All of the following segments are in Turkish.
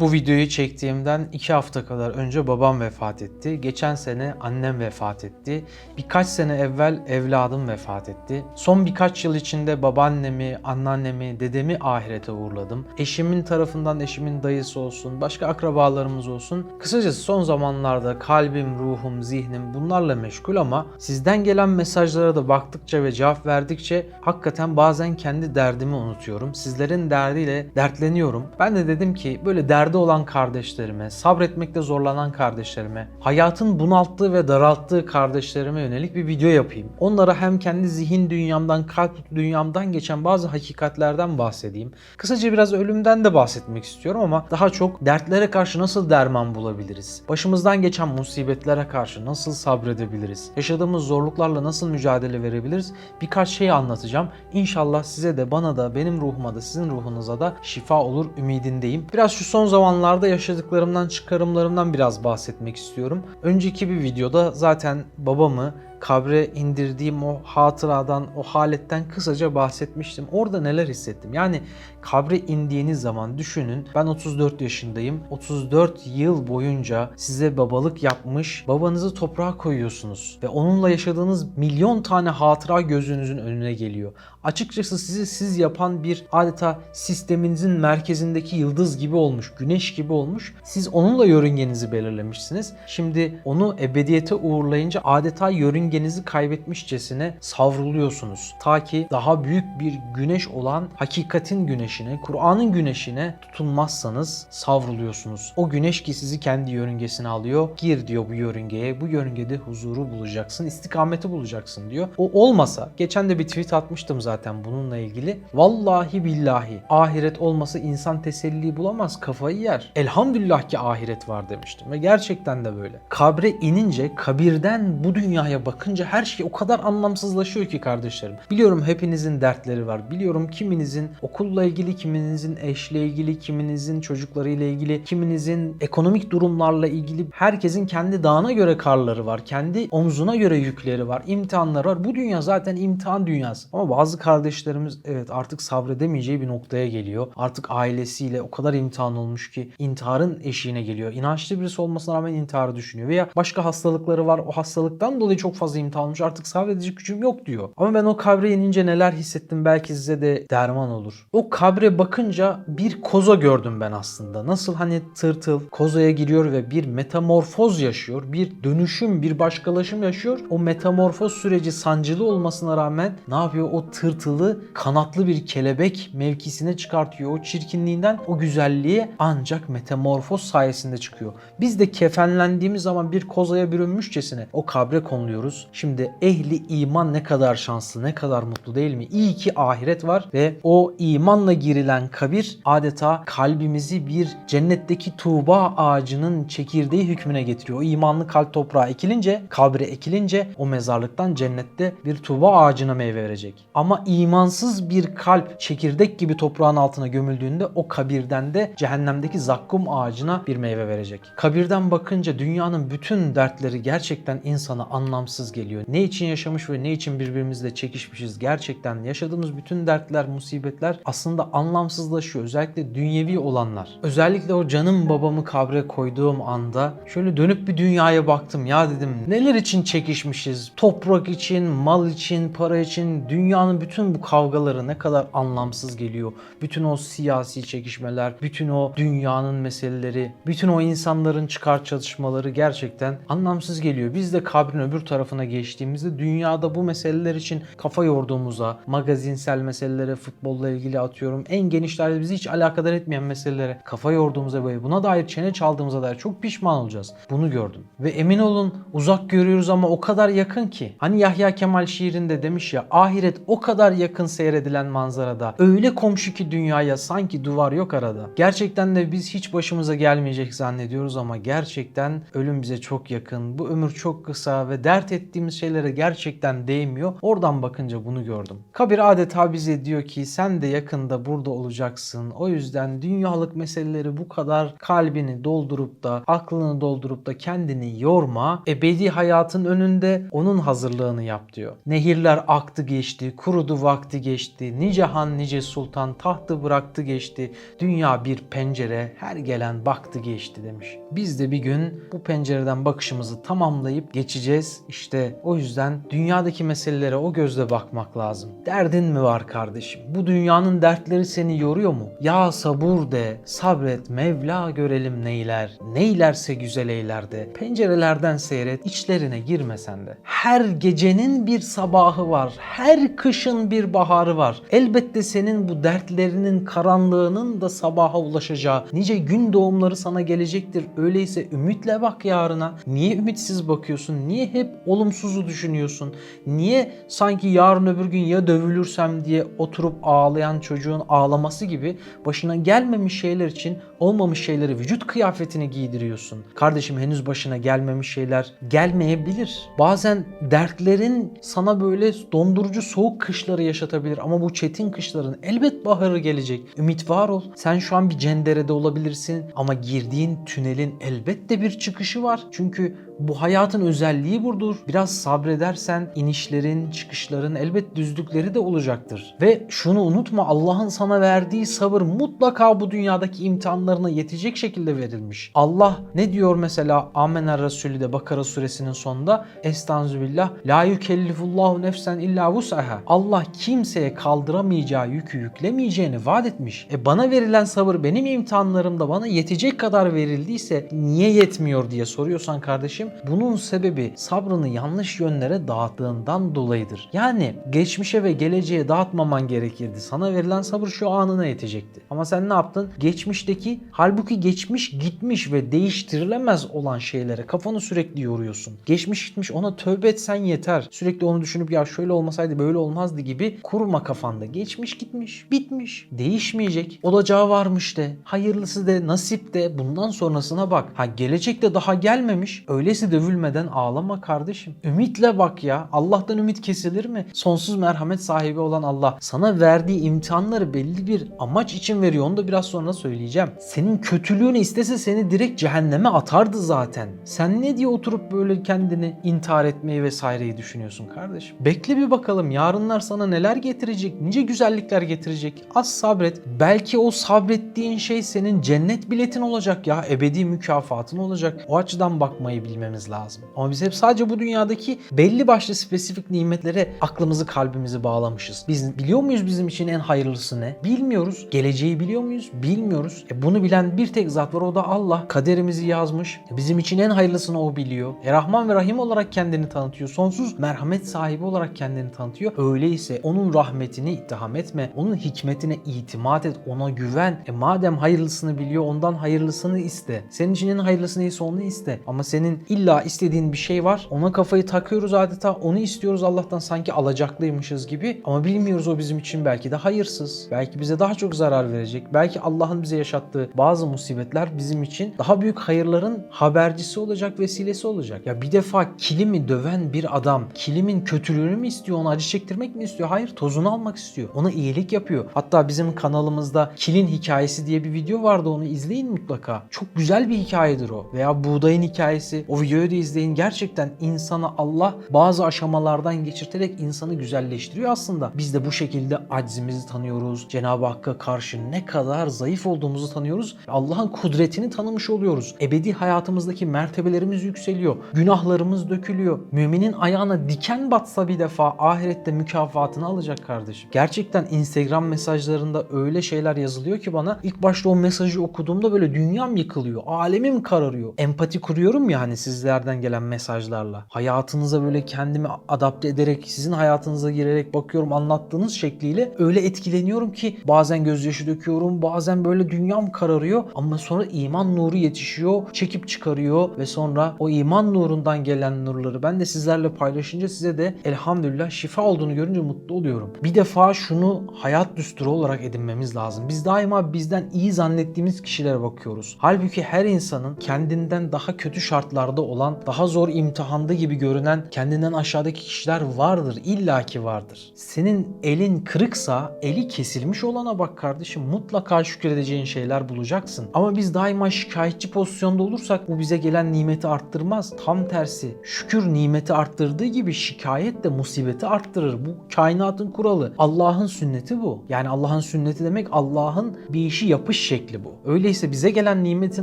Bu videoyu çektiğimden 2 hafta kadar önce babam vefat etti. Geçen sene annem vefat etti. Birkaç sene evvel evladım vefat etti. Son birkaç yıl içinde babaannemi, anneannemi, dedemi ahirete uğurladım. Eşimin tarafından eşimin dayısı olsun, başka akrabalarımız olsun. Kısacası son zamanlarda kalbim, ruhum, zihnim bunlarla meşgul ama sizden gelen mesajlara da baktıkça ve cevap verdikçe hakikaten bazen kendi derdimi unutuyorum. Sizlerin derdiyle dertleniyorum. Ben de dedim ki böyle derdi olan kardeşlerime, sabretmekte zorlanan kardeşlerime, hayatın bunalttığı ve daralttığı kardeşlerime yönelik bir video yapayım. Onlara hem kendi zihin dünyamdan, kalp dünyamdan geçen bazı hakikatlerden bahsedeyim. Kısaca biraz ölümden de bahsetmek istiyorum ama daha çok dertlere karşı nasıl derman bulabiliriz? Başımızdan geçen musibetlere karşı nasıl sabredebiliriz? Yaşadığımız zorluklarla nasıl mücadele verebiliriz? Birkaç şey anlatacağım. İnşallah size de bana da benim ruhuma da sizin ruhunuza da şifa olur ümidindeyim. Biraz şu son zamanlarda yaşadıklarımdan, çıkarımlarımdan biraz bahsetmek istiyorum. Önceki bir videoda zaten babamı kabre indirdiğim o hatıradan, o haletten kısaca bahsetmiştim. Orada neler hissettim? Yani kabre indiğiniz zaman düşünün ben 34 yaşındayım. 34 yıl boyunca size babalık yapmış, babanızı toprağa koyuyorsunuz ve onunla yaşadığınız milyon tane hatıra gözünüzün önüne geliyor. Açıkçası sizi siz yapan bir adeta sisteminizin merkezindeki yıldız gibi olmuş, güneş gibi olmuş. Siz onunla yörüngenizi belirlemişsiniz. Şimdi onu ebediyete uğurlayınca adeta yörüngenizi kaybetmişçesine savruluyorsunuz. Ta ki daha büyük bir güneş olan hakikatin güneşine, Kur'an'ın güneşine tutunmazsanız savruluyorsunuz. O güneş ki sizi kendi yörüngesine alıyor. Gir diyor bu yörüngeye. Bu yörüngede huzuru bulacaksın, istikameti bulacaksın diyor. O olmasa, geçen de bir tweet atmıştım zaten bununla ilgili. Vallahi billahi ahiret olmasa insan teselli bulamaz, kafayı yer. Elhamdülillah ki ahiret var demiştim ve gerçekten de böyle. Kabre inince, kabirden bu dünyaya bakınca her şey o kadar anlamsızlaşıyor ki kardeşlerim. Biliyorum hepinizin dertleri var. Biliyorum kiminizin okulla ilgili, kiminizin eşle ilgili, kiminizin çocuklarıyla ilgili, kiminizin ekonomik durumlarla ilgili herkesin kendi dağına göre karları var. Kendi omzuna göre yükleri var. imtihanları var. Bu dünya zaten imtihan dünyası. Ama bazı kardeşlerimiz evet artık sabredemeyeceği bir noktaya geliyor. Artık ailesiyle o kadar imtihan olmuş ki intiharın eşiğine geliyor. İnançlı birisi olmasına rağmen intiharı düşünüyor. Veya başka hastalıkları var. O hastalıktan dolayı çok fazla imtihan olmuş. Artık sabredecek gücüm yok diyor. Ama ben o kabre inince neler hissettim belki size de derman olur. O kabre bakınca bir koza gördüm ben aslında. Nasıl hani tırtıl kozaya giriyor ve bir metamorfoz yaşıyor. Bir dönüşüm, bir başkalaşım yaşıyor. O metamorfoz süreci sancılı olmasına rağmen ne yapıyor? O tırtılı kanatlı bir kelebek mevkisine çıkartıyor. O çirkinliğinden o güzelliğe ancak metamorfoz sayesinde çıkıyor. Biz de kefenlendiğimiz zaman bir kozaya bürünmüşçesine o kabre konuluyoruz. Şimdi ehli iman ne kadar şanslı, ne kadar mutlu değil mi? İyi ki ahiret var ve o imanla girilen kabir adeta kalbimizi bir cennetteki tuğba ağacının çekirdeği hükmüne getiriyor. O imanlı kalp toprağa ekilince, kabre ekilince o mezarlıktan cennette bir tuğba ağacına meyve verecek. Ama imansız bir kalp çekirdek gibi toprağın altına gömüldüğünde o kabirden de cehennemdeki zakkum ağacına bir meyve verecek. Kabirden bakınca dünyanın bütün dertleri gerçekten insana anlamsız geliyor. Ne için yaşamış ve ne için birbirimizle çekişmişiz gerçekten yaşadığımız bütün dertler, musibetler aslında anlamsızlaşıyor. Özellikle dünyevi olanlar. Özellikle o canım babamı kabre koyduğum anda şöyle dönüp bir dünyaya baktım. Ya dedim neler için çekişmişiz? Toprak için, mal için, para için dünyanın bütün bu kavgaları ne kadar anlamsız geliyor. Bütün o siyasi çekişmeler, bütün o dünyanın meseleleri, bütün o insanların çıkar çatışmaları gerçekten anlamsız geliyor. Biz de kabrin öbür tarafına geçtiğimizde dünyada bu meseleler için kafa yorduğumuza, magazinsel meselelere, futbolla ilgili atıyorum en genişlerde bizi hiç alakadar etmeyen meselelere kafa yorduğumuza ve buna dair çene çaldığımıza dair çok pişman olacağız. Bunu gördüm. Ve emin olun uzak görüyoruz ama o kadar yakın ki. Hani Yahya Kemal şiirinde demiş ya ahiret o kadar yakın seyredilen manzarada. Öyle komşu ki dünyaya sanki duvar yok arada. Gerçekten de biz hiç başımıza gelmeyecek zannediyoruz ama gerçekten ölüm bize çok yakın. Bu ömür çok kısa ve dert ettiğimiz ettiğimiz şeylere gerçekten değmiyor. Oradan bakınca bunu gördüm. Kabir adeta bize diyor ki sen de yakında burada olacaksın. O yüzden dünyalık meseleleri bu kadar kalbini doldurup da aklını doldurup da kendini yorma. Ebedi hayatın önünde onun hazırlığını yap diyor. Nehirler aktı geçti, kurudu vakti geçti. Nice han nice sultan tahtı bıraktı geçti. Dünya bir pencere, her gelen baktı geçti demiş. Biz de bir gün bu pencereden bakışımızı tamamlayıp geçeceğiz. İşte o yüzden dünyadaki meselelere o gözle bakmak lazım. Derdin mi var kardeşim? Bu dünyanın dertleri seni yoruyor mu? Ya sabur de, sabret, Mevla görelim neyler. Neylerse güzel eyler de. Pencerelerden seyret, içlerine girmesen de. Her gecenin bir sabahı var. Her kışın bir baharı var. Elbette senin bu dertlerinin karanlığının da sabaha ulaşacağı nice gün doğumları sana gelecektir. Öyleyse ümitle bak yarına. Niye ümitsiz bakıyorsun? Niye hep olumsuzu düşünüyorsun? Niye sanki yarın öbür gün ya dövülürsem diye oturup ağlayan çocuğun ağlaması gibi başına gelmemiş şeyler için olmamış şeyleri vücut kıyafetini giydiriyorsun. Kardeşim henüz başına gelmemiş şeyler gelmeyebilir. Bazen dertlerin sana böyle dondurucu soğuk kışları yaşatabilir ama bu çetin kışların elbet baharı gelecek. Ümit var ol. Sen şu an bir cenderede olabilirsin ama girdiğin tünelin elbette bir çıkışı var. Çünkü bu hayatın özelliği budur. Biraz sabredersen inişlerin, çıkışların elbet düzlükleri de olacaktır. Ve şunu unutma Allah'ın sana verdiği sabır mutlaka bu dünyadaki imtihanlarına yetecek şekilde verilmiş. Allah ne diyor mesela Amener Resulü de Bakara suresinin sonunda Estağfirullah La yükellifullahu nefsen illa vus'aha Allah kimseye kaldıramayacağı yükü yüklemeyeceğini vaat etmiş. E bana verilen sabır benim imtihanlarımda bana yetecek kadar verildiyse niye yetmiyor diye soruyorsan kardeşim bunun sebebi sabrını yanlış yönlere dağıttığından dolayıdır. Yani geçmişe ve geleceğe dağıtmaman gerekirdi. Sana verilen sabır şu anına yetecekti. Ama sen ne yaptın? Geçmişteki halbuki geçmiş gitmiş ve değiştirilemez olan şeylere kafanı sürekli yoruyorsun. Geçmiş gitmiş ona tövbe etsen yeter. Sürekli onu düşünüp ya şöyle olmasaydı böyle olmazdı gibi kurma kafanda. Geçmiş gitmiş, bitmiş, değişmeyecek. Olacağı varmış de, hayırlısı de, nasip de bundan sonrasına bak. Ha gelecekte daha gelmemiş. Öylesi dövülmeden ağlama kardeşim. Ümitle bak ya. Allah'tan ümit kesilir mi? Sonsuz merhamet sahibi olan Allah sana verdiği imtihanları belli bir amaç için veriyor. Onu da biraz sonra söyleyeceğim. Senin kötülüğünü istese seni direkt cehenneme atardı zaten. Sen ne diye oturup böyle kendini intihar etmeyi vesaireyi düşünüyorsun kardeşim? Bekle bir bakalım yarınlar sana neler getirecek, nice güzellikler getirecek. Az sabret. Belki o sabrettiğin şey senin cennet biletin olacak ya. Ebedi mükafatın olacak. O açıdan bakmayı bilmemiz lazım. Ama biz hep sadece bu dünyadaki belli başlı spesifik nimetlere aklımızı kalbimizi bağlamışız. Biz biliyor muyuz bizim için en hayırlısı ne? Bilmiyoruz. Geleceği biliyor muyuz? Bilmiyoruz. E bunu bilen bir tek zat var o da Allah. Kaderimizi yazmış. E bizim için en hayırlısını o biliyor. E Rahman ve Rahim olarak kendini tanıtıyor. Sonsuz merhamet sahibi olarak kendini tanıtıyor. Öyleyse onun rahmetini ittiham etme. Onun hikmetine itimat et. Ona güven. E madem hayırlısını biliyor ondan hayırlısını iste. Senin için en hayırlısı neyse onu iste. Ama senin illa istediğin bir şey var. Ona kafayı takıyoruz adeta. Onu istiyoruz Allah'tan sanki alacaklıymışız gibi. Ama bilmiyoruz o bizim için belki de hayırsız. Belki bize daha çok zarar verecek. Belki Allah'ın bize yaşattığı bazı musibetler bizim için daha büyük hayırların habercisi olacak, vesilesi olacak. Ya bir defa kilimi döven bir adam kilimin kötülüğünü mü istiyor? Ona acı çektirmek mi istiyor? Hayır, tozunu almak istiyor. Ona iyilik yapıyor. Hatta bizim kanalımızda kilin hikayesi diye bir video vardı. Onu izleyin mutlaka. Çok güzel bir hikayedir o. Veya buğdayın hikayesi. O videoyu da izleyin. Gerçekten insana Allah bazı aşamalardan geçirterek insanı güzelleştiriyor aslında. Biz de bu şekilde aczimizi tanıyoruz. Cenab-ı Hakk'a karşı ne kadar zayıf olduğumuzu tanıyoruz. Allah'ın kudretini tanımış oluyoruz. Ebedi hayatımızdaki mertebelerimiz yükseliyor. Günahlarımız dökülüyor. Müminin ayağına diken batsa bir defa ahirette mükafatını alacak kardeşim. Gerçekten Instagram mesajlarında öyle şeyler yazılıyor ki bana ilk başta o mesajı okuduğumda böyle dünyam yıkılıyor. Alemim kararıyor. Empati kuruyorum ya hani sizlerden gelen mesajlarla. Hayatınıza böyle kendimi adapte ederek, sizin hayatınıza girerek bakıyorum anlattığınız şekliyle öyle etkileniyorum ki bazen gözyaşı döküyorum, bazen böyle dünyam kararıyor ama sonra iman nuru yetişiyor, çekip çıkarıyor ve sonra o iman nurundan gelen nurları ben de sizlerle paylaşınca size de elhamdülillah şifa olduğunu görünce mutlu oluyorum. Bir defa şunu hayat düsturu olarak edinmemiz lazım. Biz daima bizden iyi zannettiğimiz kişilere bakıyoruz. Halbuki her insanın kendinden daha kötü şartlarda aşağıda olan, daha zor imtihanda gibi görünen kendinden aşağıdaki kişiler vardır. illaki vardır. Senin elin kırıksa eli kesilmiş olana bak kardeşim. Mutlaka şükredeceğin şeyler bulacaksın. Ama biz daima şikayetçi pozisyonda olursak bu bize gelen nimeti arttırmaz. Tam tersi. Şükür nimeti arttırdığı gibi şikayet de musibeti arttırır. Bu kainatın kuralı. Allah'ın sünneti bu. Yani Allah'ın sünneti demek Allah'ın bir işi yapış şekli bu. Öyleyse bize gelen nimetin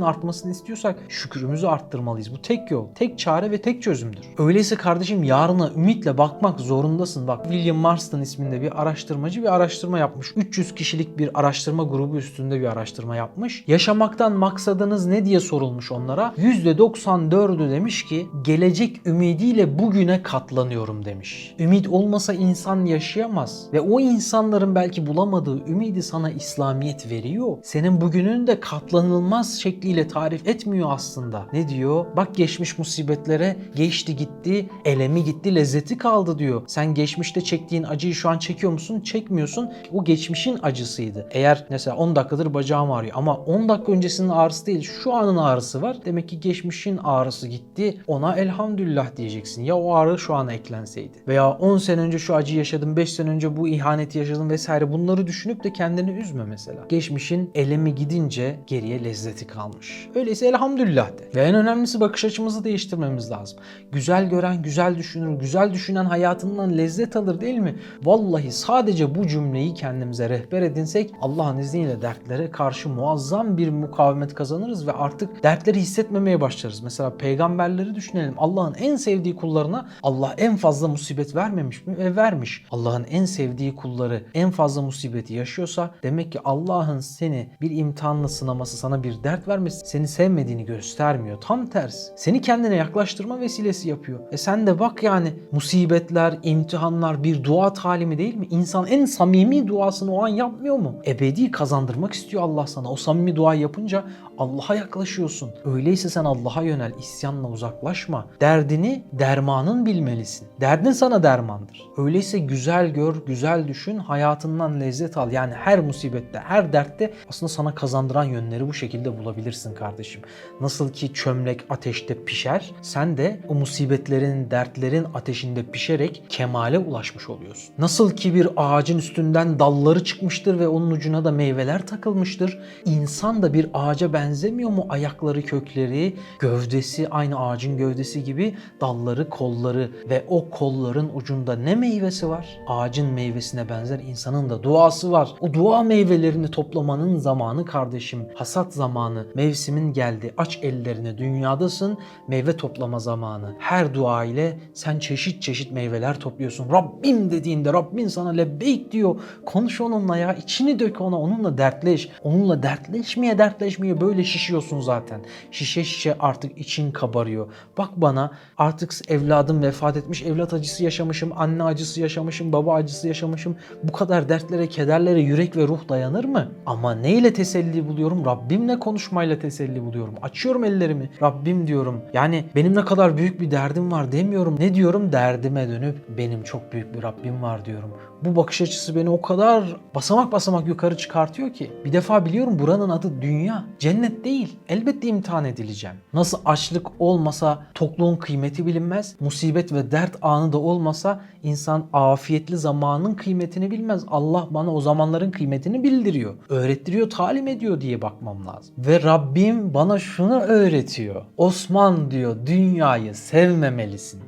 artmasını istiyorsak şükrümüzü arttırmalıyız. Bu tek yol, tek çare ve tek çözümdür. Öyleyse kardeşim yarına ümitle bakmak zorundasın. Bak William Marston isminde bir araştırmacı bir araştırma yapmış. 300 kişilik bir araştırma grubu üstünde bir araştırma yapmış. Yaşamaktan maksadınız ne diye sorulmuş onlara. %94'ü demiş ki gelecek ümidiyle bugüne katlanıyorum demiş. Ümit olmasa insan yaşayamaz ve o insanların belki bulamadığı ümidi sana İslamiyet veriyor. Senin bugünün de katlanılmaz şekliyle tarif etmiyor aslında. Ne diyor? Bak geçmiş musibetlere geçti gitti, elemi gitti, lezzeti kaldı diyor. Sen geçmişte çektiğin acıyı şu an çekiyor musun? Çekmiyorsun. O geçmişin acısıydı. Eğer mesela 10 dakikadır bacağım ağrıyor ama 10 dakika öncesinin ağrısı değil şu anın ağrısı var. Demek ki geçmişin ağrısı gitti. Ona elhamdülillah diyeceksin. Ya o ağrı şu an eklenseydi. Veya 10 sene önce şu acıyı yaşadım, 5 sene önce bu ihaneti yaşadım vesaire. Bunları düşünüp de kendini üzme mesela. Geçmişin elemi gidince geriye lezzeti kalmış. Öyleyse elhamdülillah de. Ve en önemlisi bakış açımızı değiştirmemiz lazım. Güzel gören güzel düşünür, güzel düşünen hayatından lezzet alır değil mi? Vallahi sadece bu cümleyi kendimize rehber edinsek Allah'ın izniyle dertlere karşı muazzam bir mukavemet kazanırız ve artık dertleri hissetmemeye başlarız. Mesela peygamberleri düşünelim. Allah'ın en sevdiği kullarına Allah en fazla musibet vermemiş mi? Ve vermiş. Allah'ın en sevdiği kulları en fazla musibeti yaşıyorsa demek ki Allah'ın seni bir imtihanla sınaması, sana bir dert vermesi seni sevmediğini göstermiyor. Tam tersi. Seni kendine yaklaştırma vesilesi yapıyor. E sen de bak yani musibetler, imtihanlar bir dua talimi değil mi? İnsan en samimi duasını o an yapmıyor mu? Ebedi kazandırmak istiyor Allah sana. O samimi dua yapınca Allah'a yaklaşıyorsun. Öyleyse sen Allah'a yönel, isyanla uzaklaşma. Derdini, dermanın bilmelisin. Derdin sana dermandır. Öyleyse güzel gör, güzel düşün, hayatından lezzet al. Yani her musibette, her dertte aslında sana kazandıran yönleri bu şekilde bulabilirsin kardeşim. Nasıl ki çömlek ateşte pişer, sen de o musibetlerin, dertlerin ateşinde pişerek kemale ulaşmış oluyorsun. Nasıl ki bir ağacın üstünden dalları çıkmıştır ve onun ucuna da meyveler takılmıştır. İnsan da bir ağaca benzemiyor mu? Ayakları, kökleri, gövdesi aynı ağacın gövdesi gibi dalları, kolları ve o kolların ucunda ne meyvesi var? Ağacın meyvesine benzer insanın da duası var. O dua meyvelerini toplamanın zamanı kardeşim. Hasat zamanı. Mevsimin geldi. Aç ellerini dünyadasın. Meyve toplama zamanı. Her dua ile sen çeşit çeşit meyveler topluyorsun. Rabbim dediğinde Rabbin sana lebbeyk diyor. Konuş onunla ya. içini dök ona. Onunla dertleş. Onunla dertleşmeye dertleşmeye böyle şişiyorsun zaten. Şişe şişe artık için kabarıyor. Bak bana artık evladım vefat etmiş. Evlat acısı yaşamışım. Anne acısı yaşamışım. Baba acısı yaşamışım. Bu kadar dertlere, kederlere yürek ve ruh dayanır mı? Ama neyle teselli buluyorum? Rabbimle konuşmayla teselli buluyorum. Açıyorum ellerimi. Rabbim diyorum. Yani benim ne kadar büyük bir derdim var demiyorum. Ne diyorum? Derdime dönüp benim çok büyük bir Rabbim var diyorum. Bu bakış açısı beni o kadar basamak basamak yukarı çıkartıyor ki. Bir defa biliyorum buranın adı dünya. Cennet değil. Elbette imtihan edileceğim. Nasıl açlık olmasa tokluğun kıymeti bilinmez. Musibet ve dert anı da olmasa insan afiyetli zamanın kıymetini bilmez. Allah bana o zamanların kıymetini bildiriyor. Öğrettiriyor, talim ediyor diye bakmam lazım. Ve Rabbim bana şunu öğretiyor. Osman diyor dünyayı sevmemelisin.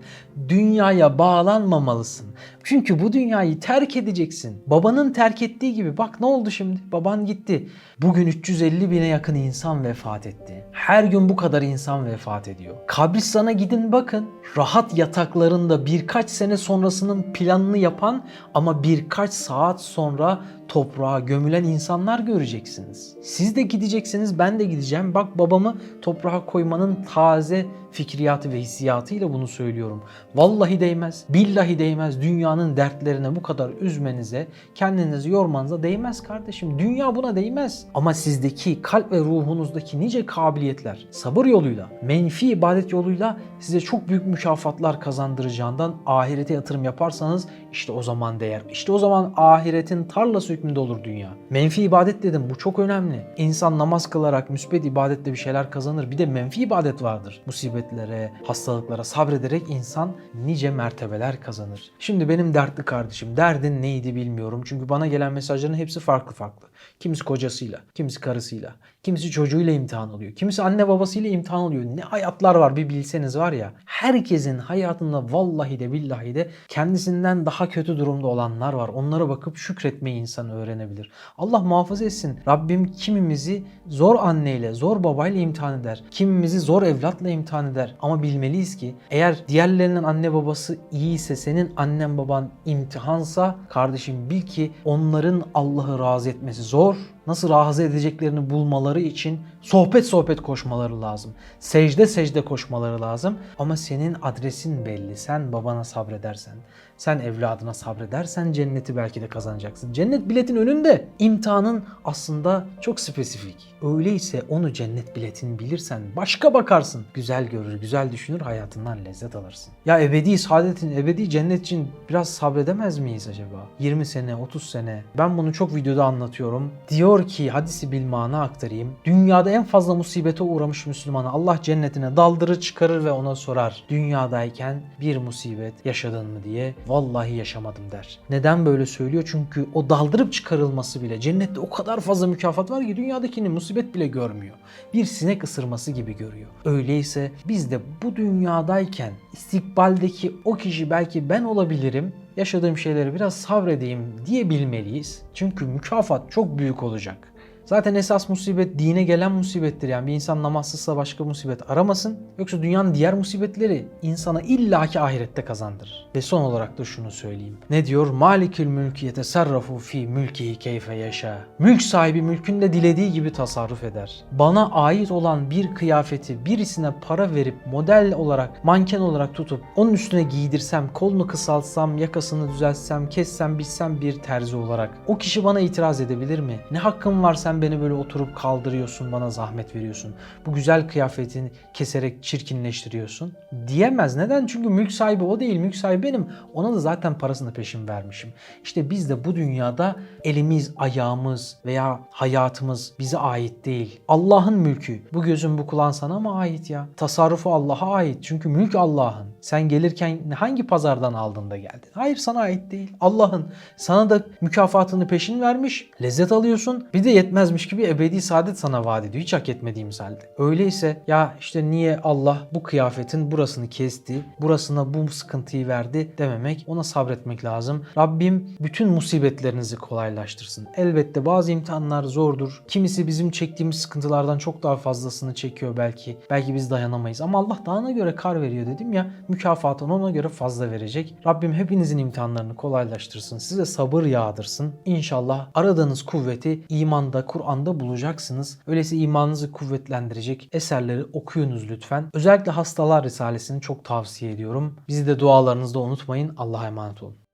Dünyaya bağlanmamalısın. Çünkü bu dünyayı terk edeceksin. Babanın terk ettiği gibi bak ne oldu şimdi? Baban gitti. Bugün 350 bine yakın insan vefat etti. Her gün bu kadar insan vefat ediyor. Kabristan'a gidin bakın. Rahat yataklarında birkaç sene sonrasının planını yapan ama birkaç saat sonra toprağa gömülen insanlar göreceksiniz. Siz de gideceksiniz, ben de gideceğim. Bak babamı toprağa koymanın taze fikriyatı ve hissiyatıyla bunu söylüyorum. Vallahi değmez. Billahi değmez. Dünyanın dertlerine bu kadar üzmenize, kendinizi yormanıza değmez kardeşim. Dünya buna değmez. Ama sizdeki kalp ve ruhunuzdaki nice kabiliyetler sabır yoluyla, menfi ibadet yoluyla size çok büyük mükafatlar kazandıracağından ahirete yatırım yaparsanız işte o zaman değer. İşte o zaman ahiretin tarlası hükmünde olur dünya. Menfi ibadet dedim bu çok önemli. İnsan namaz kılarak müsbet ibadetle bir şeyler kazanır. Bir de menfi ibadet vardır. Musibetlere, hastalıklara sabrederek insan nice mertebeler kazanır. Şimdi benim dertli kardeşim derdin neydi bilmiyorum. Çünkü bana gelen mesajların hepsi farklı farklı. Kimisi kocasıyla, kimisi karısıyla, kimisi çocuğuyla imtihan oluyor. Kimisi anne babasıyla imtihan oluyor. Ne hayatlar var bir bilseniz var ya. Herkesin hayatında vallahi de billahi de kendisinden daha kötü durumda olanlar var. Onlara bakıp şükretmeyi insan öğrenebilir. Allah muhafaza etsin. Rabbim kimimizi zor anneyle, zor babayla imtihan eder. Kimimizi zor evlatla imtihan eder. Ama bilmeliyiz ki eğer diğerlerinin anne babası iyiyse senin annen baban imtihansa kardeşim bil ki onların Allah'ı razı etmesi zor. Nasıl razı edeceklerini bulmaları için sohbet sohbet koşmaları lazım. Secde secde koşmaları lazım. Ama senin adresin belli. Sen babana sabredersen, sen evladına sabredersen cenneti belki de kazanacaksın. Cennet biletin önünde. İmtihanın aslında çok spesifik. Öyleyse onu cennet biletini bilirsen başka bakarsın. Güzel görür, güzel düşünür, hayatından lezzet alırsın. Ya ebedi saadetin, ebedi cennet için biraz sabredemez miyiz acaba? 20 sene, 30 sene. Ben bunu çok videoda anlatıyorum. Diyor ki hadisi bilmana aktarayım. Dünyada en fazla musibete uğramış Müslümana Allah cennetine daldırır çıkarır ve ona sorar. Dünyadayken bir musibet yaşadın mı diye. Vallahi yaşamadım der. Neden böyle söylüyor? Çünkü o daldırıp çıkarılması bile cennette o kadar fazla mükafat var ki dünyadakini musibet bile görmüyor. Bir sinek ısırması gibi görüyor. Öyleyse biz de bu dünyadayken istikbaldeki o kişi belki ben olabilirim yaşadığım şeyleri biraz sabredeyim diyebilmeliyiz. Çünkü mükafat çok büyük olacak. Zaten esas musibet dine gelen musibettir. Yani bir insan namazsızsa başka musibet aramasın. Yoksa dünyanın diğer musibetleri insana illaki ahirette kazandırır. Ve son olarak da şunu söyleyeyim. Ne diyor? Malikül mülki yetesarrafu fi mülkihi keyfe yaşa. Mülk sahibi mülkünde dilediği gibi tasarruf eder. Bana ait olan bir kıyafeti birisine para verip model olarak, manken olarak tutup onun üstüne giydirsem, kolunu kısaltsam, yakasını düzeltsem, kessem, biçsem bir terzi olarak o kişi bana itiraz edebilir mi? Ne hakkım var sen beni böyle oturup kaldırıyorsun, bana zahmet veriyorsun. Bu güzel kıyafetini keserek çirkinleştiriyorsun. Diyemez. Neden? Çünkü mülk sahibi o değil, mülk sahibi benim. Ona da zaten parasını peşin vermişim. İşte biz de bu dünyada elimiz, ayağımız veya hayatımız bize ait değil. Allah'ın mülkü. Bu gözün bu kulağın sana mı ait ya? Tasarrufu Allah'a ait. Çünkü mülk Allah'ın. Sen gelirken hangi pazardan aldın da geldin? Hayır sana ait değil. Allah'ın. Sana da mükafatını peşin vermiş. Lezzet alıyorsun. Bir de yetmezmiş gibi ebedi saadet sana vaat ediyor. Hiç hak etmediğimiz halde. Öyleyse ya işte niye Allah bu kıyafetin burasını kesti, burasına bu sıkıntıyı verdi dememek, ona sabretmek lazım. Rabbim bütün musibetlerinizi kolaylaştırsın. Elbette bazı imtihanlar zordur. Kimisi bizim çektiğimiz sıkıntılardan çok daha fazlasını çekiyor belki. Belki biz dayanamayız ama Allah dağına göre kar veriyor dedim ya mükafatını ona göre fazla verecek. Rabbim hepinizin imtihanlarını kolaylaştırsın. Size sabır yağdırsın. İnşallah aradığınız kuvveti imanda, Kur'an'da bulacaksınız. Öyleyse imanınızı kuvvetlendirecek eserleri okuyunuz lütfen. Özellikle Hastalar Risalesini çok tavsiye ediyorum. Bizi de dualarınızda unutmayın. Allah'a emanet olun.